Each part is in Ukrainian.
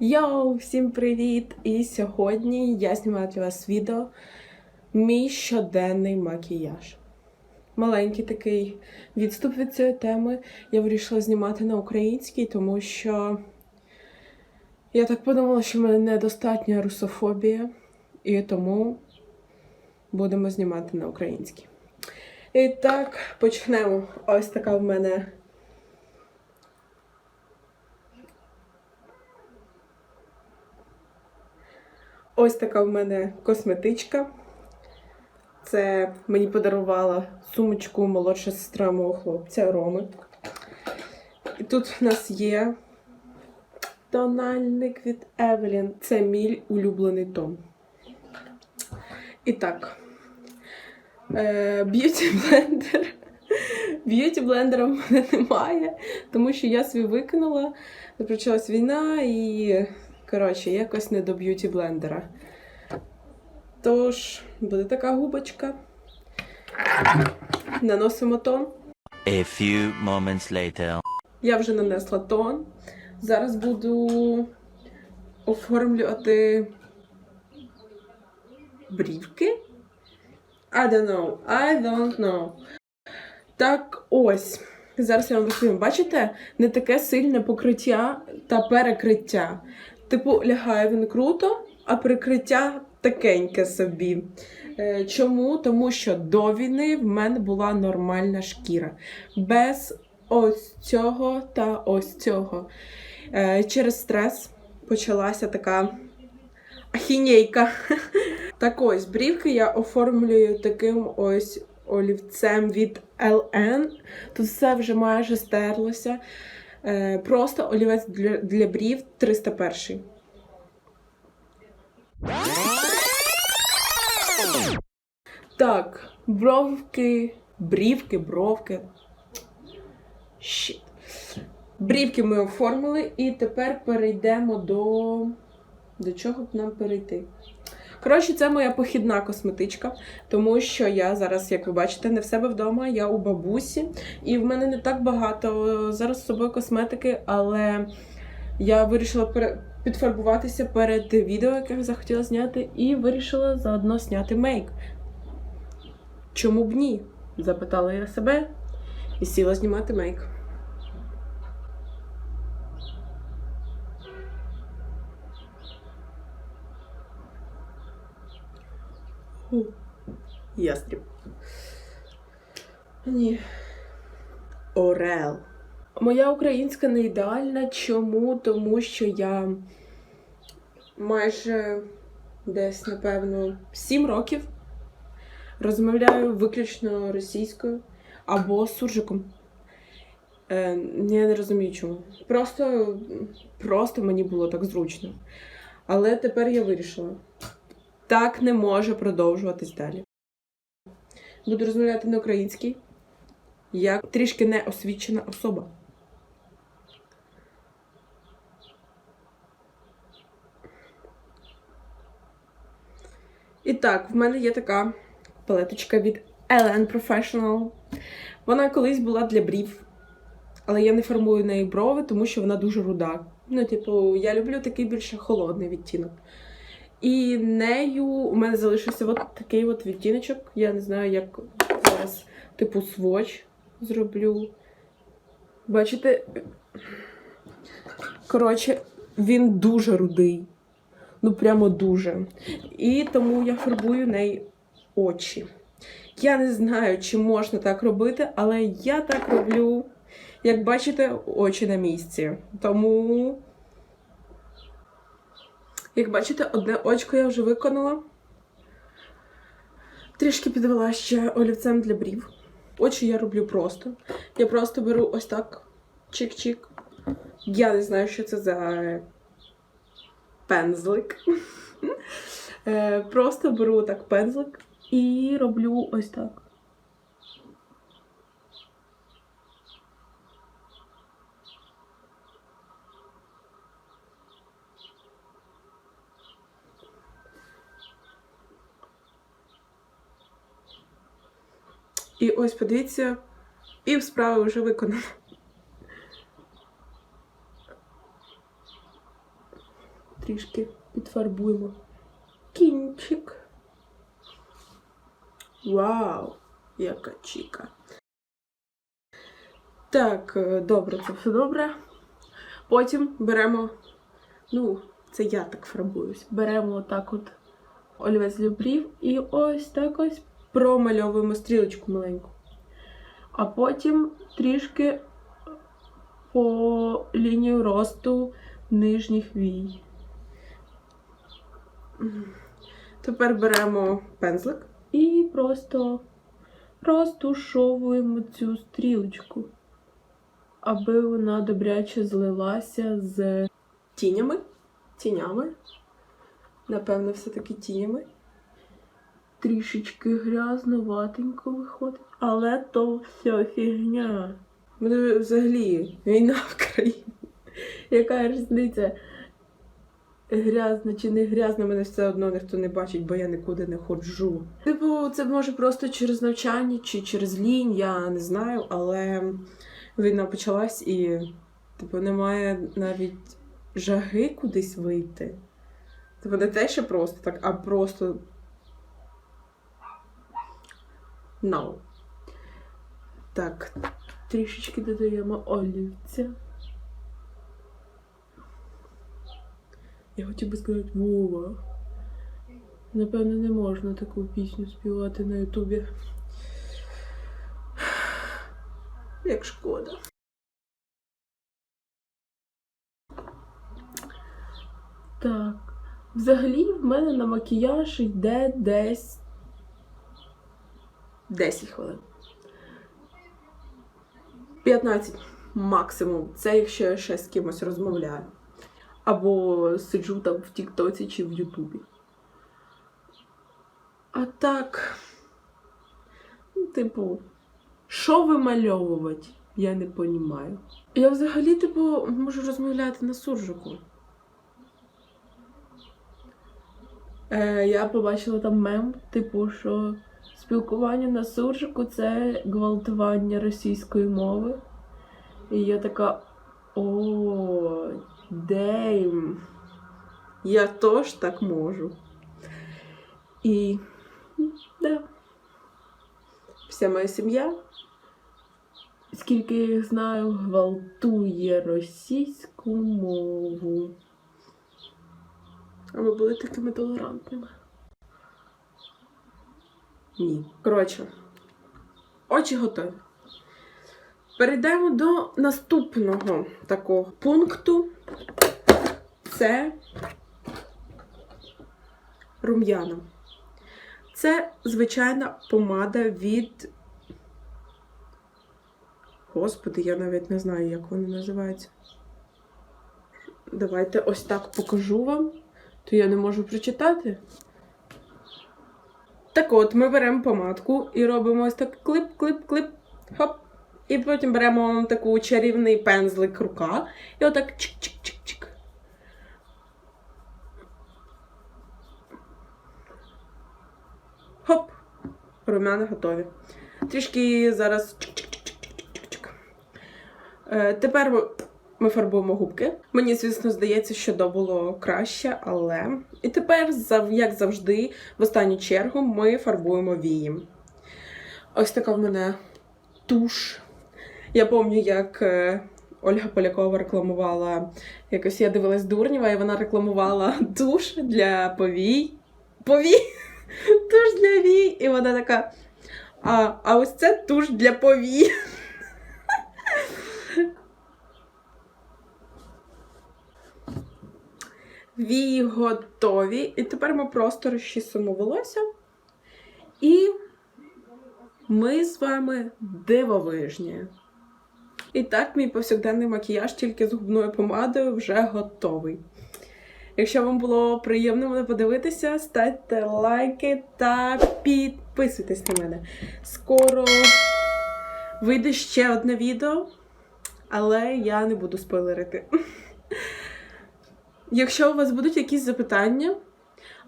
Йоу, всім привіт! І сьогодні я знімаю для вас відео Мій щоденний макіяж. Маленький такий відступ від цієї теми. Я вирішила знімати на українській, тому що я так подумала, що в мене недостатня русофобія, і тому будемо знімати на українській. І так, почнемо. Ось така в мене Ось така в мене косметичка. Це мені подарувала сумочку молодша сестра мого хлопця Роми. І тут в нас є тональник від Евелін. Це мій улюблений тон. І так, б'юті блендер. Б'юті блендера в мене немає, тому що я свій викинула, почалась війна і Коротше, якось не до б'юті блендера. Тож, буде така губочка. Наносимо тон. A few moments later. Я вже нанесла тон. Зараз буду оформлювати брівки. I don't know. I don't know. Так ось. Зараз я вам розповім. Бачите, не таке сильне покриття та перекриття. Типу, лягає він круто, а прикриття такеньке собі. Е, чому? Тому що до війни в мене була нормальна шкіра. Без ось цього та ось цього. Е, через стрес почалася така ахінейка. Так ось, брівки я оформлюю таким ось олівцем від LN. Тут все вже майже стерлося. Е, просто олівець для, для брів 301. Так, бровки, брівки, бровки. Щит. Брівки ми оформили, і тепер перейдемо до. До чого б нам перейти? Коротше, це моя похідна косметичка, тому що я зараз, як ви бачите, не в себе вдома, я у бабусі, і в мене не так багато зараз з собою косметики, але я вирішила підфарбуватися перед відео, яке я захотіла зняти, і вирішила заодно зняти мейк. Чому б ні? Запитала я себе і сіла знімати мейк. Ястріб. Ні. Орел. Моя українська не ідеальна. Чому? Тому що я майже десь, напевно, 7 років розмовляю виключно російською або суржиком. Е, Я не розумію чому. Просто, Просто мені було так зручно. Але тепер я вирішила. Так не може продовжуватись далі. Буду розмовляти на українській, як трішки неосвічена особа. І так, в мене є така палеточка від LN Professional. Вона колись була для брів, але я не формую неї брови, тому що вона дуже руда. Ну, типу, я люблю такий більше холодний відтінок. І нею у мене залишився от такий от відтіночок. Я не знаю, як зараз, типу, своч зроблю. Бачите? Коротше, він дуже рудий. Ну, прямо дуже. І тому я фарбую неї очі. Я не знаю, чи можна так робити, але я так роблю. Як бачите, очі на місці. Тому як бачите, одне очко я вже виконала. Трішки підвела ще олівцем для брів. Очі я роблю просто. Я просто беру ось так чик-чик. Я не знаю, що це за пензлик. Е, просто беру так пензлик і роблю ось так. І ось подивіться, пів справи вже виконано. трішки підфарбуємо кінчик. Вау, яка чіка. Так, е, добре, це все добре. Потім беремо, ну, це я так фарбуюсь. Беремо отак от олівець для брів і ось так ось промальовуємо стрілочку маленьку. А потім трішки по лінію росту нижніх вій. Тепер беремо пензлик і просто розтушовуємо цю стрілочку, аби вона добряче злилася з тінями. Тінями. Напевно, все-таки тінями. Трішечки грязноватенько виходить, але то все фігня. Мене взагалі війна в країні. Яка різниця? Грязна чи не грязна, мене все одно ніхто не бачить, бо я нікуди не ходжу. Типу, це може просто через навчання чи через лінь, я не знаю, але війна почалась і, типу, немає навіть жаги кудись вийти. Типу, не те, що просто так, а просто. No. Так, трішечки додаємо олівця. Я хотів би сказати Вова. Напевно, не можна таку пісню співати на Ютубі. Як шкода. Так. Взагалі в мене на макіяж йде десь 10 хвилин. 15 максимум. Це якщо я ще з кимось розмовляю. Або сиджу там в Тіктоці чи в Ютубі. А так, ну, типу, що вимальовувати, я не понімаю. Я взагалі, типу, можу розмовляти на суржику. Е, я побачила там мем, типу, що спілкування на суржику це гвалтування російської мови. І я така. О, дейм. Я теж так можу. І да. Вся моя сім'я, скільки я їх знаю, гвалтує російську мову. А ми були такими толерантними. Ні. Коротше, очі готові. Перейдемо до наступного такого пункту. Це рум'яна. Це звичайна помада від. Господи, я навіть не знаю, як вона називається. Давайте ось так покажу вам, то я не можу прочитати. Так от, ми беремо помадку і робимо ось так клип-клип-клип, хоп. І потім беремо таку чарівний пензлик рука і отак чик-чик-чик-чик. Хоп! Румяна готові. Трішки зараз чик-чик-чик-чик-чик-чик. Е, Тепер ми- фарбуємо губки. Мені, звісно, здається, що до було краще, але. І тепер, як завжди, в останню чергу ми фарбуємо вії. Ось така в мене туш. Я пам'ятаю, як е, Ольга Полякова рекламувала. Якось я дивилась Дурнєва, і вона рекламувала туш для повій. Повій! Туш для вій. І вона така. А, а ось це туш для повій. Вії готові. І тепер ми просто розчісуємо волосся. І ми з вами дивовижні. І так, мій повсякденний макіяж тільки з губною помадою вже готовий. Якщо вам було приємно мене подивитися, ставте лайки та підписуйтесь на мене. Скоро вийде ще одне відео, але я не буду спойлерити. Якщо у вас будуть якісь запитання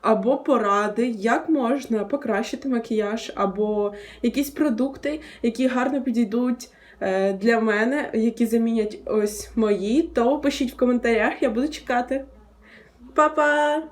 або поради, як можна покращити макіяж, або якісь продукти, які гарно підійдуть е, для мене, які замінять ось мої, то пишіть в коментарях, я буду чекати. Па-па!